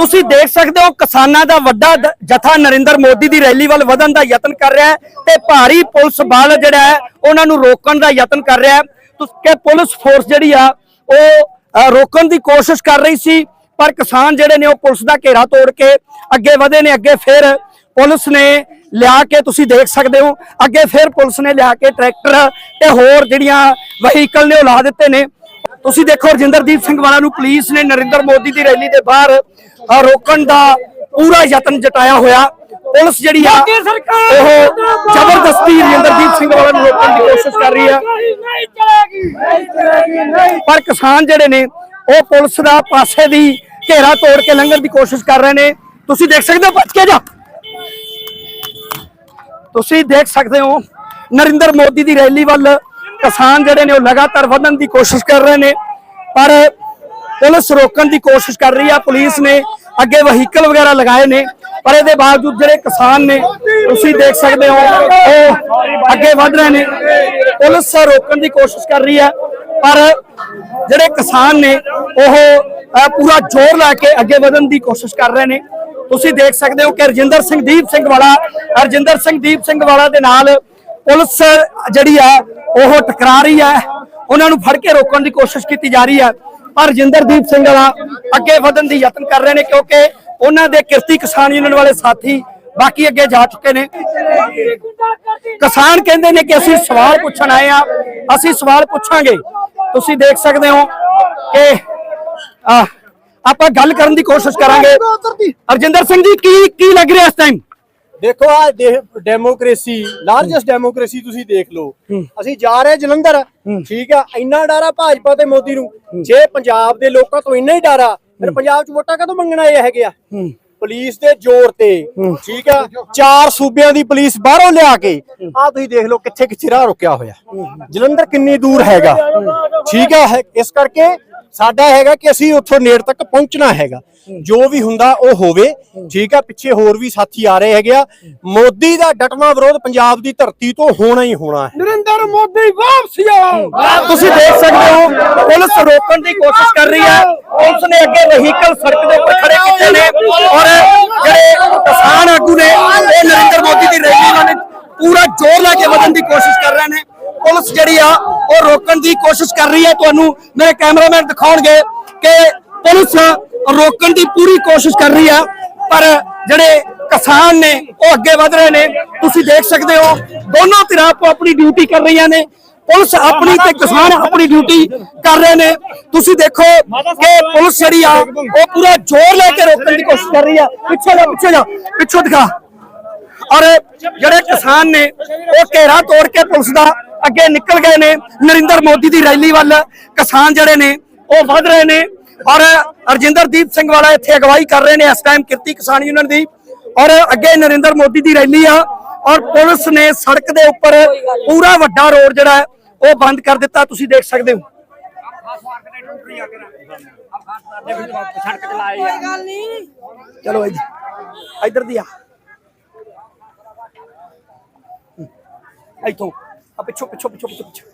ਤੁਸੀਂ ਦੇਖ ਸਕਦੇ ਹੋ ਕਿਸਾਨਾਂ ਦਾ ਵੱਡਾ ਜਥਾ ਨਰਿੰਦਰ ਮੋਦੀ ਦੀ ਰੈਲੀ ਵੱਲ ਵਧਣ ਦਾ ਯਤਨ ਕਰ ਰਿਹਾ ਹੈ ਤੇ ਭਾਰੀ ਪੁਲਿਸ ਬਲ ਜਿਹੜਾ ਹੈ, ਉਹਨਾਂ ਨੂੰ ਰੋਕਣ ਦਾ ਯਤਨ ਕਰ ਰਿਹਾ ਹੈ। ਕਿ ਪੁਲਿਸ ਫੋਰਸ ਜਿਹੜੀ ਆ, ਉਹ ਰੋਕਣ ਦੀ ਕੋਸ਼ਿਸ਼ ਕਰ ਰਹੀ ਸੀ, ਪਰ ਕਿਸਾਨ ਜਿਹੜੇ ਨੇ ਉਹ ਪੁਲਿਸ ਦਾ ਘੇਰਾ ਤੋੜ ਕੇ ਅੱਗੇ ਵਧੇ ਨੇ, ਅੱਗੇ ਫਿਰ ਪੁਲਿਸ ਨੇ ਲਿਆ ਕੇ, ਤੁਸੀਂ ਦੇਖ ਸਕਦੇ ਹੋ, ਅੱਗੇ ਫਿਰ ਪੁਲਿਸ ਨੇ ਲਿਆ ਕੇ ਟਰੈਕਟਰ ਤੇ ਹੋਰ ਜਿਹੜੀਆਂ ਵਹੀਕਲ ਨੇ ਉਹ ਲਾ ਦਿੱਤੇ ਨੇ। ਤੁਸੀਂ ਦੇਖੋ ਰਜਿੰਦਰਦੀਪ ਸਿੰਘ ਵਾਲਾ ਨੂੰ ਪੁਲਿਸ ਨੇ ਨਰਿੰਦਰ ਮੋਦੀ ਦੀ ਰੈਲੀ ਦੇ ਬਾਹਰ ਰੋਕਣ ਦਾ ਪੂਰਾ ਯਤਨ ਜਟਾਇਆ ਹੋਇਆ। ਪੁਲਿਸ ਜਿਹੜੀ ਆ ਉਹ ਜ਼ਬਰਦਸਤੀ ਰਜਿੰਦਰਦੀਪ ਸਿੰਘ ਵਾਲਾ ਨੂੰ ਰੋਕਣ ਦੀ ਕੋਸ਼ਿਸ਼ ਕਰ ਰਹੀ ਹੈ ਪਰ ਕਿਸਾਨ ਜਿਹੜੇ ਨੇ ਉਹ ਪੁਲਿਸ ਦਾ ਪਾਸੇ ਦੀ ਘੇਰਾ ਤੋੜ ਕੇ ਲੰਘਣ ਦੀ ਕੋਸ਼ਿਸ਼ ਕਰ ਰਹੇ ਨੇ। ਤੁਸੀਂ ਦੇਖ ਸਕਦੇ ਹੋ ਬਚ ਕੇ ਜਾ। ਤੁਸੀਂ ਦੇਖ ਸਕਦੇ ਹੋ ਨਰਿੰਦਰ ਮੋਦੀ ਦੀ ਰੈਲੀ ਵੱਲ ਕਿਸਾਨ ਜਿਹੜੇ ਨੇ ਉਹ ਲਗਾਤਾਰ ਵਧਣ ਦੀ ਕੋਸ਼ਿਸ਼ ਕਰ ਰਹੇ ਨੇ, ਪਰ ਪੁਲਿਸ ਰੋਕਣ ਦੀ ਕੋਸ਼ਿਸ਼ ਕਰ ਰਹੀ ਆ, ਪੁਲਿਸ ਨੇ ਅੱਗੇ ਵਹੀਕਲ ਵਗੈਰਾ ਲਗਾਏ ਨੇ, ਪਰ ਇਹਦੇ ਬਾਵਜੂਦ ਜਿਹੜੇ ਕਿਸਾਨ ਨੇ, ਤੁਸੀਂ ਦੇਖ ਸਕਦੇ ਹੋ, ਉਹ ਅੱਗੇ ਵਧ ਰਹੇ ਨੇ, ਪੁਲਿਸ ਰੋਕਣ ਦੀ ਕੋਸ਼ਿਸ਼ ਕਰ ਰਹੀ ਹੈ ਪਰ ਜਿਹੜੇ ਕਿਸਾਨ ਨੇ, ਉਹ ਪੂਰਾ ਜ਼ੋਰ ਲਾ ਕੇ ਅੱਗੇ ਵਧਣ ਦੀ ਕੋਸ਼ਿਸ਼ ਕਰ ਰਹੇ ਨੇ। ਤੁਸੀਂ ਦੇਖ ਸਕਦੇ ਹੋ ਕਿ ਰਜਿੰਦਰ ਸਿੰਘ ਦੀਪ ਸਿੰਘ ਵਾਲਾ, ਰਜਿੰਦਰ ਸਿੰਘ ਦੀਪ ਸਿੰਘ ਵਾਲਾ ਦੇ ਨਾਲ ਪੁਲਿਸ ਜਿਹੜੀ ਆ ਉਹ ਟਕਰਾ ਰਹੀ ਹੈ ਉਹਨਾਂ ਨੂੰ ਫੜ ਕੇ ਰੋਕਣ ਦੀ ਕੋਸ਼ਿਸ਼ ਕੀਤੀ ਜਾ ਰਹੀ ਹੈ ਪਰ ਰਜਿੰਦਰਦੀਪ ਸਿੰਘ ਵਾਲਾ ਅੱਗੇ ਵਧਣ ਦੀ ਯਤਨ ਕਰ ਰਹੇ ਨੇ ਕਿਉਂਕਿ ਉਹਨਾਂ ਦੇ ਕਿਰਤੀ ਕਿਸਾਨ ਯੂਨੀਅਨ ਵਾਲੇ ਸਾਥੀ ਬਾਕੀ ਅੱਗੇ ਜਾ ਚੁੱਕੇ ਨੇ। ਕਿਸਾਨ ਕਹਿੰਦੇ ਨੇ ਕਿ ਅਸੀਂ ਸਵਾਲ ਪੁੱਛਣ ਆਏ ਆ। ਅਸੀਂ ਸਵਾਲ ਪੁੱਛਾਂਗੇ। ਤੁਸੀਂ ਦੇਖ ਸਕਦੇ ਹੋ ਕਿ ਆਪਾਂ ਗੱਲ ਕਰਨ ਦੀ ਕੋਸ਼ਿਸ਼ ਕਰਾਂਗੇ। ਅਰਜਿੰਦਰ ਸਿੰਘ ਜੀ ਕੀ ਕੀ ਲੱਗ ਰਿਹਾ ਇਸ ਟਾਈਮ ਦੇਖੋ ਆ ਡੈਮੋਕ੍ਰੇਸੀ ਲਾਰਜੈਸਟ ਡੈਮੋਕ੍ਰੇਸੀ ਤੁਸੀਂ ਦੇਖ ਲਓ। ਅਸੀਂ ਜਾ ਰਹੇ ਜਲੰਧਰ। ਠੀਕ ਆ ਇੰਨਾ ਡਾਰਾ ਭਾਜਪਾ ਤੇ ਮੋਦੀ ਨੂੰ। ਜੇ ਪੰਜਾਬ ਦੇ ਲੋਕਾਂ ਤੋਂ ਇੰਨਾ ਹੀ ਡਾਰਾ ਫਿਰ ਪੰਜਾਬ 'ਚ ਵੋਟਾਂ ਕਦੋਂ ਮੰਗਣਾ ਇਹ ਹੈਗੇ ਆ? ਪੁਲਿਸ ਦੇ ਜ਼ੋਰ ਤੇ। ਠੀਕ ਆ ਚਾਰ ਸੂਬਿਆਂ ਦੀ ਪੁਲਿਸ ਬਾਹਰੋਂ ਲਿਆ ਕੇ। ਆ ਤੁਸੀਂ ਦੇਖ ਲਓ ਕਿੱਥੇ ਕਿੱਥੇ ਰਾਹ ਰੁਕਿਆ ਹੋਇਆ। ਜਲੰਧਰ ਕਿੰਨੀ ਦੂਰ ਹੈਗਾ। ਠੀਕ ਆ ਇਸ ਕਰਕੇ ਸਾਡਾ ਹੈਗਾ ਕਿ ਅਸੀਂ ਉੱਥੋਂ ਨੇੜ ਤੱਕ ਪਹੁੰਚਣਾ ਹੈਗਾ। ਜੋ ਵੀ ਹੁੰਦਾ ਉਹ ਹੋਵੇ। ਠੀਕ ਆ ਪਿੱਛੇ ਹੋਰ ਵੀ ਸਾਥੀ ਆ ਰਹੇ ਹੈਗੇ ਆ। ਮੋਦੀ ਦਾ ਡਟਵਾ ਵਿਰੋਧ ਪੰਜਾਬ ਦੀ ਧਰਤੀ ਤੋਂ ਹੋਣਾ ਹੀ ਹੋਣਾ ਹੈ। ਨਰਿੰਦਰ ਮੋਦੀ ਵਾਪਸ ਆਓ। ਤੁਸੀਂ ਦੇਖ ਸਕਦੇ ਹੋ ਪੁਲਿਸ ਰੋਕਣ ਦੀ ਕੋਸ਼ਿਸ਼ ਕਰ ਰਹੀ ਹੈ। ਪੁਲਿਸ ਨੇ ਅੱਗੇ ਵਹੀਕਲ ਸੜਕ ਦੇ ਉੱਪਰ ਖੜੇ ਕੀਤੇ ਨੇ ਔਰ ਜਿਹੜੇ ਕਿਸਾਨ ਆਗੂ ਨੇ ਇਹ ਨਰਿੰਦਰ ਮੋਦੀ ਦੀ ਰੈਲੀ ਨਾਲ ਪੂਰਾ ਜ਼ੋਰ ਲਾ ਕੇ ਵਧਣ ਦੀ ਕੋਸ਼ਿਸ਼ ਕਰ ਰਹੇ ਨੇ। ਪੁਲਿਸ ਜਿਹੜੀ ਆ, ਉਹ ਰੋਕਣ ਦੀ ਕੋਸ਼ਿਸ਼ ਕਰ ਰਹੀ ਹੈ ਤੁਹਾਨੂੰ। ਮੇਰੇ ਕੈਮਰਾਮੈਨ ਦਿਖਾਉਣਗੇ ਕਿ ਪੁਲਿਸ ਰੋਕਣ ਦੀ ਪੂਰੀ ਕੋਸ਼ਿਸ਼ ਕਰ ਰਹੀ ਆ, ਪਰ ਜਿਹੜੇ ਕਿਸਾਨ ਨੇ, ਉਹ ਅੱਗੇ ਵਧ ਰਹੇ ਨੇ। ਤੁਸੀਂ ਦੇਖ ਸਕਦੇ ਹੋ, ਦੋਨੋਂ ਧਿਰਾਂ ਆਪੋ ਆਪਣੀ ਡਿਊਟੀ ਕਰ ਰਹੀਆਂ ਨੇ। ਪੁਲਿਸ ਆਪਣੀ ਤੇ ਕਿਸਾਨ ਆਪਣੀ ਡਿਊਟੀ ਕਰ ਰਹੇ ਨੇ। ਤੁਸੀਂ ਦੇਖੋ ਕਿ ਪੁਲਿਸ ਜਿਹੜੀ ਆ, ਉਹ ਪੂਰਾ ਜ਼ੋਰ ਲੈ ਕੇ ਰੋਕਣ ਦੀ ਕੋਸ਼ਿਸ਼ ਕਰ ਰਹੀ ਆ। ਪਿੱਛੇ ਜਾ ਪਿੱਛੇ ਜਾ, ਪਿੱਛੋਂ ਦਿਖਾ। ਔਰ ਜਿਹੜੇ ਕਿਸਾਨ ਨੇ, ਉਹ ਘੇਰਾ ਤੋੜ ਕੇ ਪੁਲਿਸ ਦਾ ਅੱਗੇ ਨਿਕਲ ਗਏ ਨੇ ਨਰਿੰਦਰ ਮੋਦੀ ਦੀ ਰੈਲੀ ਵੱਲ। ਕਿਸਾਨ ਜਿਹੜੇ ਨੇ, ਉਹ ਵੱਧ ਰਹੇ ਨੇ। ਔਰ ਅਰਜਿੰਦਰਦੀਪ ਸਿੰਘ ਵਾਲਾ ਇੱਥੇ ਅਗਵਾਈ ਕਰ ਰਹੇ ਨੇ, ਇਸ ਟਾਈਮ ਕਿਰਤੀ ਕਿਸਾਨ ਯੂਨੀਅਨ ਦੀ। ਔਰ ਅੱਗੇ ਨਰਿੰਦਰ ਮੋਦੀ ਦੀ ਰੈਲੀ ਆ। ਔਰ ਪੁਲਿਸ ਨੇ ਸੜਕ ਦੇ ਉੱਪਰ ਪੂਰਾ ਵੱਡਾ ਰੋਡ ਜਿਹੜਾ ਉਹ ਬੰਦ ਕਰ ਦਿੱਤਾ। ਤੁਸੀਂ ਦੇਖ ਸਕਦੇ ਹੋ। ਚਲੋ ਇੱਧਰ ਦੀ ਆ। ਇੱਥੋਂ। ਆ ਪਿੱਛੋਂ ਪਿੱਛੋਂ ਪਿੱਛੋਂ ਪਿੱਛੋਂ ਪਿੱਛੋਂ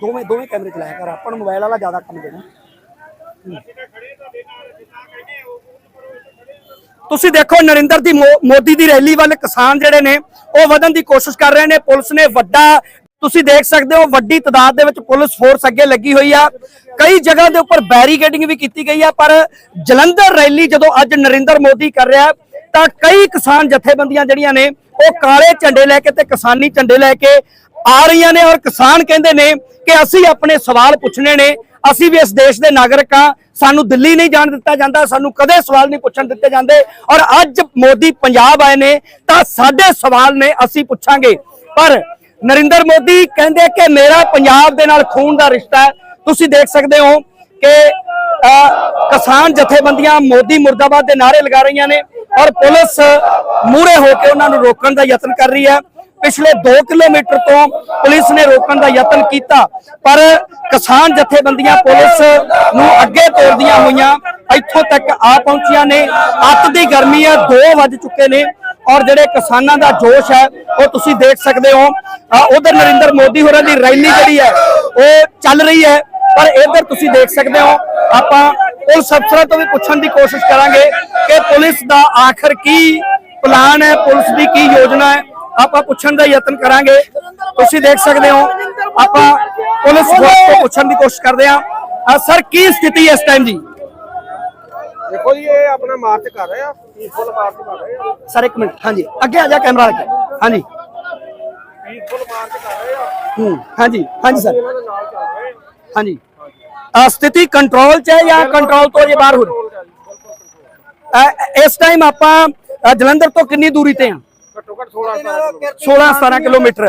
ਦੋਵੇਂ ਦੋਵੇਂ ਕੈਮਰੇ ਚਲਾਇਆ ਕਰ, ਆਪਾਂ ਨੂੰ ਮੋਬਾਈਲ ਵਾਲਾ ਜ਼ਿਆਦਾ ਕੰਮ ਦੇਣਾ। ਤੁਸੀਂ ਦੇਖੋ, ਨਰਿੰਦਰ ਦੀ ਮੋਦੀ ਦੀ ਰੈਲੀ ਵੱਲ ਕਿਸਾਨ ਜਿਹੜੇ ਨੇ, ਉਹ ਵਧਣ ਦੀ ਕੋਸ਼ਿਸ਼ ਕਰ ਰਹੇ ਨੇ। ਪੁਲਿਸ ਨੇ ਵੱਡਾ, ਤੁਸੀਂ ਦੇਖ ਸਕਦੇ ਹੋ, ਵੱਡੀ ਤਦਾਦ ਦੇ ਵਿੱਚ ਪੁਲਿਸ ਫੋਰਸ ਅੱਗੇ ਲੱਗੀ ਹੋਈ ਆ। ਕਈ ਜਗ੍ਹਾ ਦੇ ਉੱਪਰ ਬੈਰੀਕੇਡਿੰਗ ਵੀ ਕੀਤੀ ਗਈ ਆ, ਪਰ ਜਲੰਧਰ ਰੈਲੀ ਜਦੋਂ ਅੱਜ ਨਰਿੰਦਰ ਮੋਦੀ ਕਰ ਰਿਹਾ ਤਾਂ ਕਈ ਕਿਸਾਨ ਜਥੇਬੰਦੀਆਂ ਜਿਹੜੀਆਂ ਨੇ, ਉਹ ਕਾਲੇ ਝੰਡੇ ਲੈ ਕੇ ਤੇ ਕਿਸਾਨੀ ਝੰਡੇ ਲੈ ਕੇ ਆ ਰਹੀਆਂ ਨੇ ਔਰ ਕਿਸਾਨ ਕਹਿੰਦੇ ਨੇ ਕਿ ਅਸੀਂ ਆਪਣੇ ਸਵਾਲ ਪੁੱਛਣੇ ਨੇ, ਅਸੀਂ ਵੀ ਇਸ ਦੇਸ਼ ਦੇ ਨਾਗਰਿਕ ਆ ਸਾਨੂੰ ਦਿੱਲੀ ਨਹੀਂ ਜਾਣ ਦਿੱਤਾ ਜਾਂਦਾ, ਸਾਨੂੰ ਕਦੇ ਸਵਾਲ ਨਹੀਂ ਪੁੱਛਣ ਦਿੱਤੇ ਜਾਂਦੇ ਔਰ ਅੱਜ ਮੋਦੀ ਪੰਜਾਬ ਆਏ ਨੇ, ਤਾਂ ਸਾਡੇ ਸਵਾਲ ਨੇ, ਅਸੀਂ ਪੁੱਛਾਂਗੇ। ਪਰ ਨਰਿੰਦਰ ਮੋਦੀ ਕਹਿੰਦੇ ਕਿ ਮੇਰਾ ਪੰਜਾਬ ਦੇ ਨਾਲ ਖੂਨ ਦਾ ਰਿਸ਼ਤਾ ਹੈ। ਤੁਸੀਂ ਦੇਖ ਸਕਦੇ ਹੋ ਕਿ ਕਿਸਾਨ ਜਥੇਬੰਦੀਆਂ ਮੋਦੀ ਮੁਰਦਾਬਾਦ ਦੇ ਨਾਰੇ ਲਗਾ ਰਹੀਆਂ ਨੇ। ਔਰ ਪੁਲਿਸ ਮੂਹਰੇ ਹੋ ਕੇ ਉਹਨਾਂ ਨੂੰ ਰੋਕਣ ਦਾ ਯਤਨ ਕਰ ਰਹੀ ਹੈ। ਪਿਛਲੇ 2 ਕਿਲੋਮੀਟਰ ਤੋਂ ਪੁਲਿਸ ਨੇ ਰੋਕਣ ਦਾ ਯਤਨ ਕੀਤਾ, ਪਰ ਕਿਸਾਨ ਜਥੇਬੰਦੀਆਂ ਪੁਲਿਸ ਨੂੰ ਅੱਗੇ ਤੋਰਦੀਆਂ ਹੋਈਆਂ ਇੱਥੋਂ ਤੱਕ ਆ ਪਹੁੰਚੀਆਂ ਨੇ। ਅੱਤ ਦੀ ਗਰਮੀ ਹੈ 2 ਵੱਜ ਚੁੱਕੇ ਨੇ ਔਰ ਜਿਹੜੇ ਕਿਸਾਨਾਂ ਦਾ ਜੋਸ਼ ਹੈ, ਉਹ ਤੁਸੀਂ ਦੇਖ ਸਕਦੇ ਹੋ। ਉਧਰ ਨਰਿੰਦਰ ਮੋਦੀ ਹੋਰਾਂ ਦੀ ਰੈਲੀ ਜਿਹੜੀ ਹੈ, ਉਹ ਚੱਲ ਰਹੀ ਹੈ, ਪਰ ਇੱਧਰ ਤੁਸੀਂ ਦੇਖ ਸਕਦੇ ਹੋ, ਆਪਾਂ ਪੁਲਿਸ ਅਫਸਰਾਂ ਤੋਂ ਵੀ ਪੁੱਛਣ ਦੀ ਕੋਸ਼ਿਸ਼ ਕਰਾਂਗੇ ਕਿ ਪੁਲਿਸ ਦਾ ਆਖਰ ਕੀ ਪਲਾਨ ਹੈ ਪੁਲਿਸ ਦੀ ਕੀ ਯੋਜਨਾ ਹੈ ਆਪਾਂ ਪੁੱਛਣ ਦਾ ਯਤਨ ਕਰਾਂਗੇ। ਤੁਸੀਂ ਦੇਖ ਸਕਦੇ ਹੋ ਆਪਾਂ ਪੁਲਿਸ ਫੋਰਸ ਤੋਂ ਪੁੱਛਣ ਦੀ ਕੋਸ਼ਿਸ਼ ਕਰਦੇ ਹਾਂ। ਸਰ ਕੀ ਸਥਿਤੀ ਹੈ ਇਸ ਟਾਈਮ ਦੀ ਦੇਖੋ ਜੀ ਇਹ ਆਪਣਾ ਮਾਰਚ ਕਰ ਰਹੇ ਆ ਪੀਸਫੁਲ ਮਾਰਚ ਕਰ ਰਹੇ ਆ। ਸਰ ਇੱਕ ਮਿੰਟ ਹਾਂਜੀ। ਅੱਗੇ ਆ ਜਾ ਕੈਮਰਾ ਅੱਗੇ ਹਾਂਜੀ। ਪੀਸਫੁਲ ਮਾਰਚ ਕਰ ਰਹੇ ਆ। ਹੂੰ ਹਾਂਜੀ ਹਾਂਜੀ ਸਰ। ਆ। ਹਾਂਜੀ। ਸਥਿਤੀ ਕੰਟਰੋਲ 'ਚ ਹੈ ਜਾਂ ਕੰਟਰੋਲ ਤੋਂ ਜੇ ਬਾਹਰ ਹੋ ਰਹੀ ਇਸ ਟਾਈਮ ਆਪਾਂ ਜਲੰਧਰ ਤੋਂ ਕਿੰਨੀ ਦੂਰੀ ਤੇ ਹਾਂ? ਘੱਟੋ ਘੱਟ 16 17 16 17 ਕਿਲੋਮੀਟਰ।